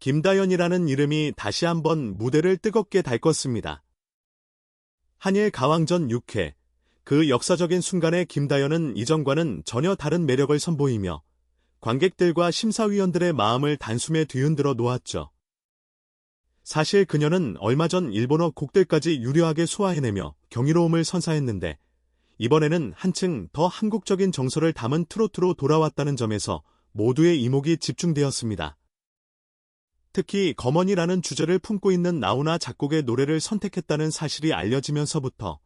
김다연이라는 이름이 다시 한번 무대를 뜨겁게 달궜습니다. 한일 가왕전 6회. 그 역사적인 순간에 김다연은 이전과는 전혀 다른 매력을 선보이며 관객들과 심사위원들의 마음을 단숨에 뒤흔들어 놓았죠. 사실 그녀는 얼마 전 일본어 곡들까지 유려하게 소화해내며 경이로움을 선사했는데 이번에는 한층 더 한국적인 정서를 담은 트로트로 돌아왔다는 점에서 모두의 이목이 집중되었습니다. 특히 검언이라는 주제를 품고 있는 나훈아 작곡의 노래를 선택했다는 사실이 알려지면서부터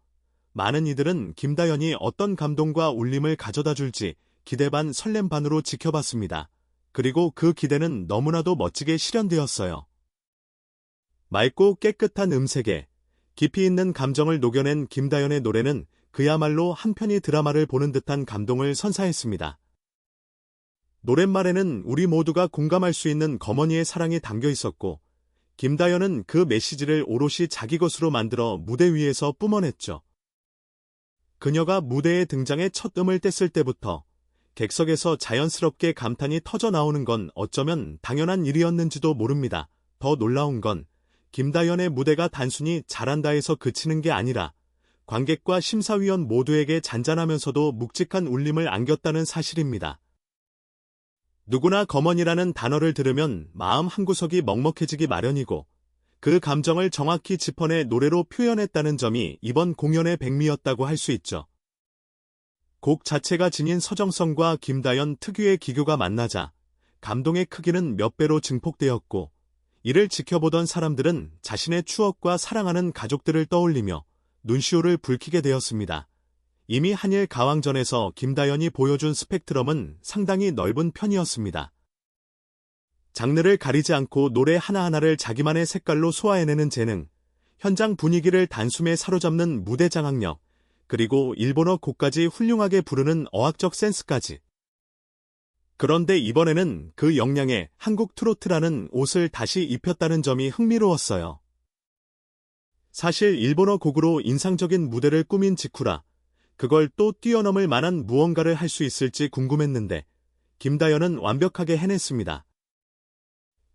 많은 이들은 김다연이 어떤 감동과 울림을 가져다 줄지 기대 반 설렘 반으로 지켜봤습니다. 그리고 그 기대는 너무나도 멋지게 실현되었어요. 맑고 깨끗한 음색에 깊이 있는 감정을 녹여낸 김다연의 노래는 그야말로 한편의 드라마를 보는 듯한 감동을 선사했습니다. 노랫말에는 우리 모두가 공감할 수 있는 검언이의 사랑이 담겨 있었고, 김다연은 그 메시지를 오롯이 자기 것으로 만들어 무대 위에서 뿜어냈죠. 그녀가 무대에 등장해 첫 음을 뗐을 때부터 객석에서 자연스럽게 감탄이 터져 나오는 건 어쩌면 당연한 일이었는지도 모릅니다. 더 놀라운 건 김다연의 무대가 단순히 잘한다 해서 그치는 게 아니라 관객과 심사위원 모두에게 잔잔하면서도 묵직한 울림을 안겼다는 사실입니다. 누구나 검언이라는 단어를 들으면 마음 한구석이 먹먹해지기 마련이고 그 감정을 정확히 짚어내 노래로 표현했다는 점이 이번 공연의 백미였다고 할 수 있죠. 곡 자체가 지닌 서정성과 김다연 특유의 기교가 만나자 감동의 크기는 몇 배로 증폭되었고 이를 지켜보던 사람들은 자신의 추억과 사랑하는 가족들을 떠올리며 눈시울을 붉히게 되었습니다. 이미 한일 가왕전에서 김다연이 보여준 스펙트럼은 상당히 넓은 편이었습니다. 장르를 가리지 않고 노래 하나하나를 자기만의 색깔로 소화해내는 재능, 현장 분위기를 단숨에 사로잡는 무대 장악력, 그리고 일본어 곡까지 훌륭하게 부르는 어학적 센스까지. 그런데 이번에는 그 역량에 한국 트로트라는 옷을 다시 입혔다는 점이 흥미로웠어요. 사실 일본어 곡으로 인상적인 무대를 꾸민 직후라 그걸 또 뛰어넘을 만한 무언가를 할 수 있을지 궁금했는데 김다연은 완벽하게 해냈습니다.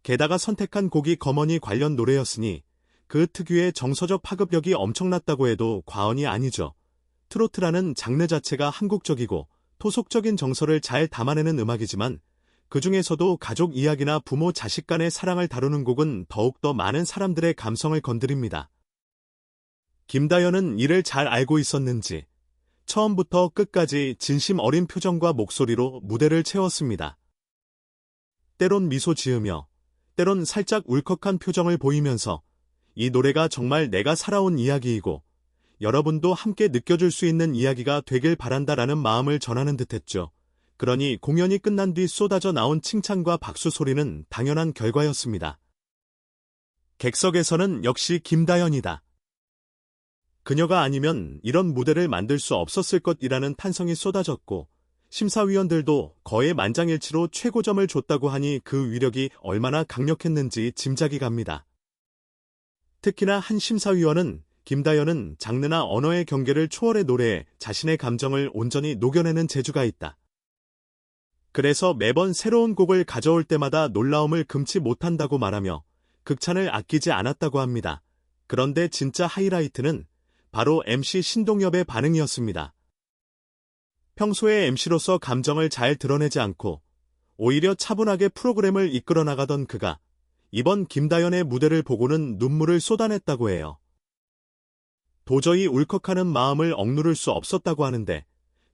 게다가 선택한 곡이 검언이 관련 노래였으니 그 특유의 정서적 파급력이 엄청났다고 해도 과언이 아니죠. 트로트라는 장르 자체가 한국적이고 토속적인 정서를 잘 담아내는 음악이지만 그 중에서도 가족 이야기나 부모 자식 간의 사랑을 다루는 곡은 더욱더 많은 사람들의 감성을 건드립니다. 김다연은 이를 잘 알고 있었는지 처음부터 끝까지 진심 어린 표정과 목소리로 무대를 채웠습니다. 때론 미소 지으며 때론 살짝 울컥한 표정을 보이면서 이 노래가 정말 내가 살아온 이야기이고 여러분도 함께 느껴줄 수 있는 이야기가 되길 바란다라는 마음을 전하는 듯했죠. 그러니 공연이 끝난 뒤 쏟아져 나온 칭찬과 박수 소리는 당연한 결과였습니다. 객석에서는 역시 김다연이다. 그녀가 아니면 이런 무대를 만들 수 없었을 것이라는 탄성이 쏟아졌고 심사위원들도 거의 만장일치로 최고점을 줬다고 하니 그 위력이 얼마나 강력했는지 짐작이 갑니다. 특히나 한 심사위원은 김다연은 장르나 언어의 경계를 초월해 노래에 자신의 감정을 온전히 녹여내는 재주가 있다. 그래서 매번 새로운 곡을 가져올 때마다 놀라움을 금치 못한다고 말하며 극찬을 아끼지 않았다고 합니다. 그런데 진짜 하이라이트는 바로 MC 신동엽의 반응이었습니다. 평소에 MC로서 감정을 잘 드러내지 않고 오히려 차분하게 프로그램을 이끌어 나가던 그가 이번 김다연의 무대를 보고는 눈물을 쏟아냈다고 해요. 도저히 울컥하는 마음을 억누를 수 없었다고 하는데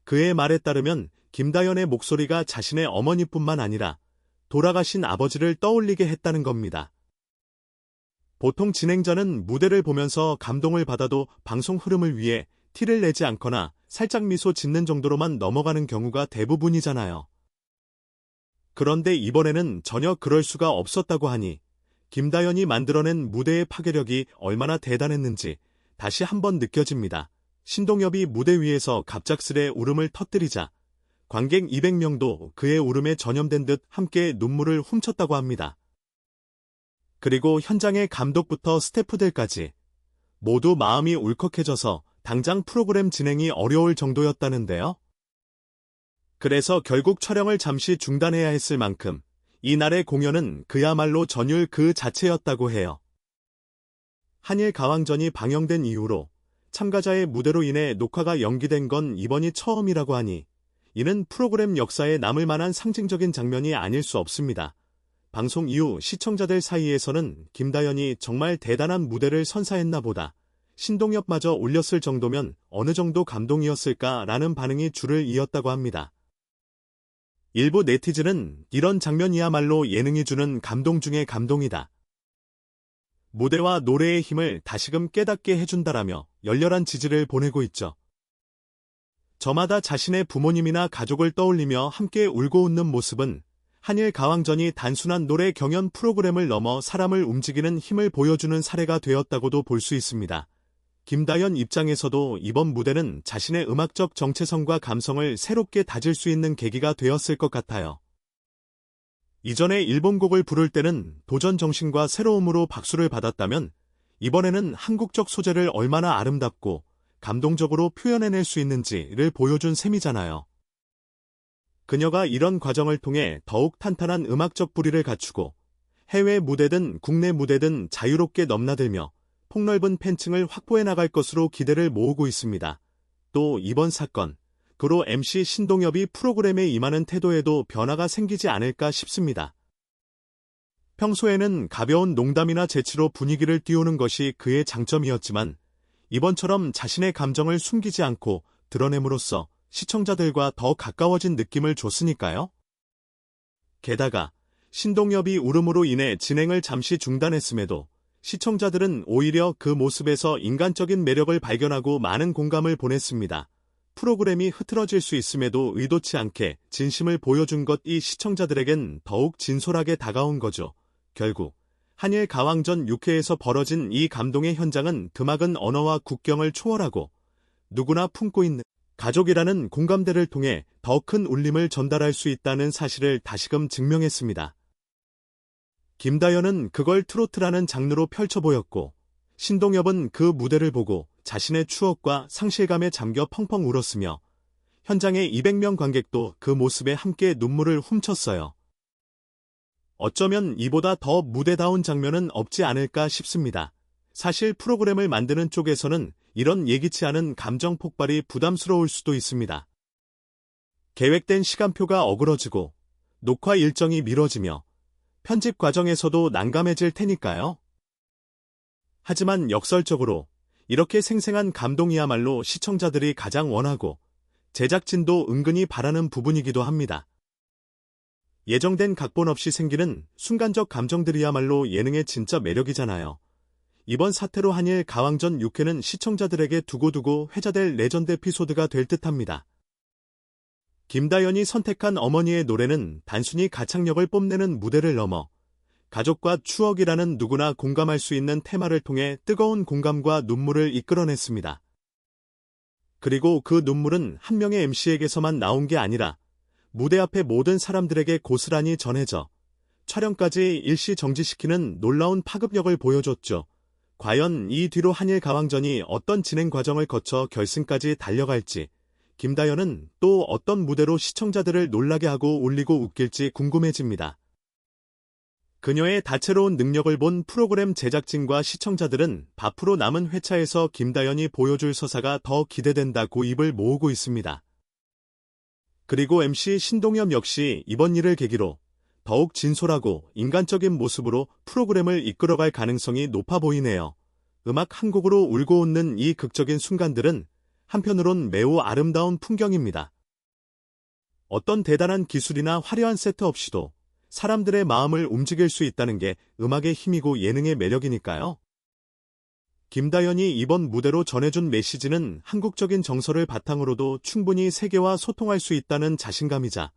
그의 말에 따르면 김다연의 목소리가 자신의 어머니뿐만 아니라 돌아가신 아버지를 떠올리게 했다는 겁니다. 보통 진행자는 무대를 보면서 감동을 받아도 방송 흐름을 위해 티를 내지 않거나 살짝 미소 짓는 정도로만 넘어가는 경우가 대부분이잖아요. 그런데 이번에는 전혀 그럴 수가 없었다고 하니 김다연이 만들어낸 무대의 파괴력이 얼마나 대단했는지 다시 한번 느껴집니다. 신동엽이 무대 위에서 갑작스레 울음을 터뜨리자 관객 200명도 그의 울음에 전염된 듯 함께 눈물을 훔쳤다고 합니다. 그리고 현장의 감독부터 스태프들까지 모두 마음이 울컥해져서 당장 프로그램 진행이 어려울 정도였다는데요. 그래서 결국 촬영을 잠시 중단해야 했을 만큼 이날의 공연은 그야말로 전율 그 자체였다고 해요. 한일 가왕전이 방영된 이후로 참가자의 무대로 인해 녹화가 연기된 건 이번이 처음이라고 하니 이는 프로그램 역사에 남을 만한 상징적인 장면이 아닐 수 없습니다. 방송 이후 시청자들 사이에서는 김다연이 정말 대단한 무대를 선사했나 보다. 신동엽마저 올렸을 정도면 어느 정도 감동이었을까라는 반응이 줄을 이었다고 합니다. 일부 네티즌은 이런 장면이야말로 예능이 주는 감동 중의 감동이다. 무대와 노래의 힘을 다시금 깨닫게 해준다라며 열렬한 지지를 보내고 있죠. 저마다 자신의 부모님이나 가족을 떠올리며 함께 울고 웃는 모습은 한일 가왕전이 단순한 노래 경연 프로그램을 넘어 사람을 움직이는 힘을 보여주는 사례가 되었다고도 볼 수 있습니다. 김다연 입장에서도 이번 무대는 자신의 음악적 정체성과 감성을 새롭게 다질 수 있는 계기가 되었을 것 같아요. 이전에 일본 곡을 부를 때는 도전 정신과 새로움으로 박수를 받았다면 이번에는 한국적 소재를 얼마나 아름답고 감동적으로 표현해낼 수 있는지를 보여준 셈이잖아요. 그녀가 이런 과정을 통해 더욱 탄탄한 음악적 뿌리를 갖추고 해외 무대든 국내 무대든 자유롭게 넘나들며 폭넓은 팬층을 확보해 나갈 것으로 기대를 모으고 있습니다. 또 이번 사건, 그로 MC 신동엽이 프로그램에 임하는 태도에도 변화가 생기지 않을까 싶습니다. 평소에는 가벼운 농담이나 재치로 분위기를 띄우는 것이 그의 장점이었지만 이번처럼 자신의 감정을 숨기지 않고 드러냄으로써 시청자들과 더 가까워진 느낌을 줬으니까요. 게다가 신동엽이 울음으로 인해 진행을 잠시 중단했음에도 시청자들은 오히려 그 모습에서 인간적인 매력을 발견하고 많은 공감을 보냈습니다. 프로그램이 흐트러질 수 있음에도 의도치 않게 진심을 보여준 것이 시청자들에겐 더욱 진솔하게 다가온 거죠. 결국 한일 가왕전 6회에서 벌어진 이 감동의 현장은 드막은 언어와 국경을 초월하고 누구나 품고 있는 가족이라는 공감대를 통해 더 큰 울림을 전달할 수 있다는 사실을 다시금 증명했습니다. 김다연은 그걸 트로트라는 장르로 펼쳐 보였고 신동엽은 그 무대를 보고 자신의 추억과 상실감에 잠겨 펑펑 울었으며 현장의 200명 관객도 그 모습에 함께 눈물을 훔쳤어요. 어쩌면 이보다 더 무대다운 장면은 없지 않을까 싶습니다. 사실 프로그램을 만드는 쪽에서는 이런 예기치 않은 감정 폭발이 부담스러울 수도 있습니다. 계획된 시간표가 어그러지고 녹화 일정이 미뤄지며 편집 과정에서도 난감해질 테니까요. 하지만 역설적으로 이렇게 생생한 감동이야말로 시청자들이 가장 원하고 제작진도 은근히 바라는 부분이기도 합니다. 예정된 각본 없이 생기는 순간적 감정들이야말로 예능의 진짜 매력이잖아요. 이번 사태로 한일 가왕전 6회는 시청자들에게 두고두고 회자될 레전드 에피소드가 될 듯합니다. 김다연이 선택한 어머니의 노래는 단순히 가창력을 뽐내는 무대를 넘어 가족과 추억이라는 누구나 공감할 수 있는 테마를 통해 뜨거운 공감과 눈물을 이끌어냈습니다. 그리고 그 눈물은 한 명의 MC에게서만 나온 게 아니라 무대 앞의 모든 사람들에게 고스란히 전해져 촬영까지 일시 정지시키는 놀라운 파급력을 보여줬죠. 과연 이 뒤로 한일 가왕전이 어떤 진행 과정을 거쳐 결승까지 달려갈지, 김다연은 또 어떤 무대로 시청자들을 놀라게 하고 울리고 웃길지 궁금해집니다. 그녀의 다채로운 능력을 본 프로그램 제작진과 시청자들은 앞으로 남은 회차에서 김다연이 보여줄 서사가 더 기대된다고 입을 모으고 있습니다. 그리고 MC 신동엽 역시 이번 일을 계기로 더욱 진솔하고 인간적인 모습으로 프로그램을 이끌어갈 가능성이 높아 보이네요. 음악 한 곡으로 울고 웃는 이 극적인 순간들은 한편으론 매우 아름다운 풍경입니다. 어떤 대단한 기술이나 화려한 세트 없이도 사람들의 마음을 움직일 수 있다는 게 음악의 힘이고 예능의 매력이니까요. 김다연이 이번 무대로 전해준 메시지는 한국적인 정서를 바탕으로도 충분히 세계와 소통할 수 있다는 자신감이자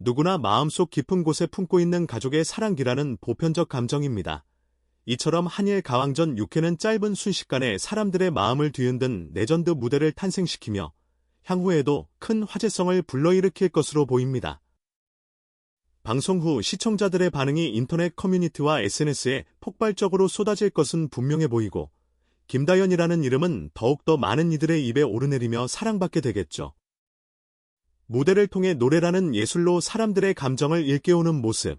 누구나 마음속 깊은 곳에 품고 있는 가족의 사랑기라는 보편적 감정입니다. 이처럼 한일 가왕전 6회는 짧은 순식간에 사람들의 마음을 뒤흔든 레전드 무대를 탄생시키며 향후에도 큰 화제성을 불러일으킬 것으로 보입니다. 방송 후 시청자들의 반응이 인터넷 커뮤니티와 SNS에 폭발적으로 쏟아질 것은 분명해 보이고 김다연이라는 이름은 더욱더 많은 이들의 입에 오르내리며 사랑받게 되겠죠. 무대를 통해 노래라는 예술로 사람들의 감정을 일깨우는 모습,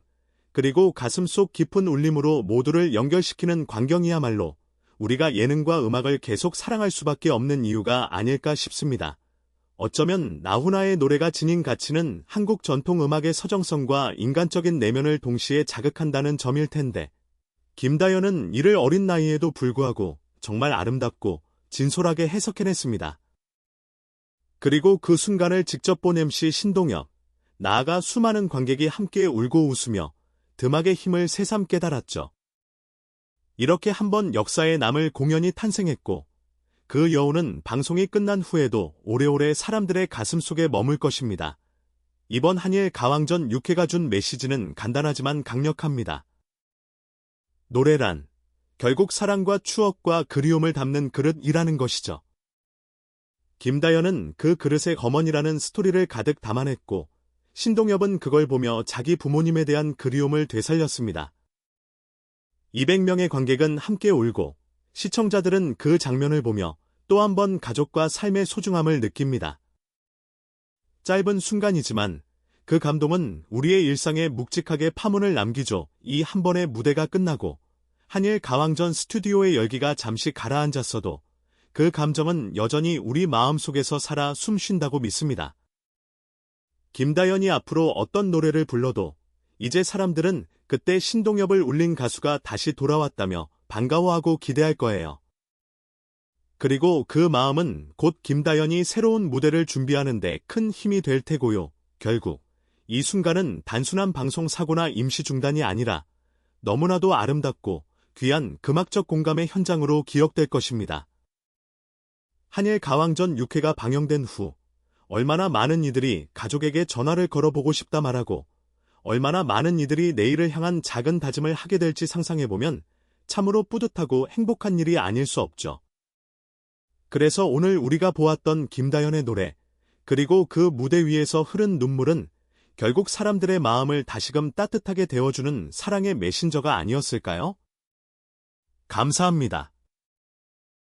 그리고 가슴 속 깊은 울림으로 모두를 연결시키는 광경이야말로 우리가 예능과 음악을 계속 사랑할 수밖에 없는 이유가 아닐까 싶습니다. 어쩌면 나훈아의 노래가 지닌 가치는 한국 전통 음악의 서정성과 인간적인 내면을 동시에 자극한다는 점일 텐데, 김다연은 이를 어린 나이에도 불구하고 정말 아름답고 진솔하게 해석해냈습니다. 그리고 그 순간을 직접 본 MC 신동엽, 나아가 수많은 관객이 함께 울고 웃으며 드막의 힘을 새삼 깨달았죠. 이렇게 한번 역사에 남을 공연이 탄생했고, 그 여운은 방송이 끝난 후에도 오래오래 사람들의 가슴 속에 머물 것입니다. 이번 한일 가왕전 6회가 준 메시지는 간단하지만 강력합니다. 노래란 결국 사랑과 추억과 그리움을 담는 그릇이라는 것이죠. 김다연은 그 그릇에 검언이라는 스토리를 가득 담아냈고 신동엽은 그걸 보며 자기 부모님에 대한 그리움을 되살렸습니다. 200명의 관객은 함께 울고 시청자들은 그 장면을 보며 또 한 번 가족과 삶의 소중함을 느낍니다. 짧은 순간이지만 그 감동은 우리의 일상에 묵직하게 파문을 남기죠. 이 한 번의 무대가 끝나고 한일 가왕전 스튜디오의 열기가 잠시 가라앉았어도 그 감정은 여전히 우리 마음속에서 살아 숨쉰다고 믿습니다. 김다연이 앞으로 어떤 노래를 불러도 이제 사람들은 그때 신동엽을 울린 가수가 다시 돌아왔다며 반가워하고 기대할 거예요. 그리고 그 마음은 곧 김다연이 새로운 무대를 준비하는데 큰 힘이 될 테고요. 결국 이 순간은 단순한 방송 사고나 임시 중단이 아니라 너무나도 아름답고 귀한 금악적 공감의 현장으로 기억될 것입니다. 한일 가왕전 6회가 방영된 후 얼마나 많은 이들이 가족에게 전화를 걸어보고 싶다 말하고 얼마나 많은 이들이 내일을 향한 작은 다짐을 하게 될지 상상해보면 참으로 뿌듯하고 행복한 일이 아닐 수 없죠. 그래서 오늘 우리가 보았던 김다연의 노래, 그리고 그 무대 위에서 흐른 눈물은 결국 사람들의 마음을 다시금 따뜻하게 데워주는 사랑의 메신저가 아니었을까요? 감사합니다.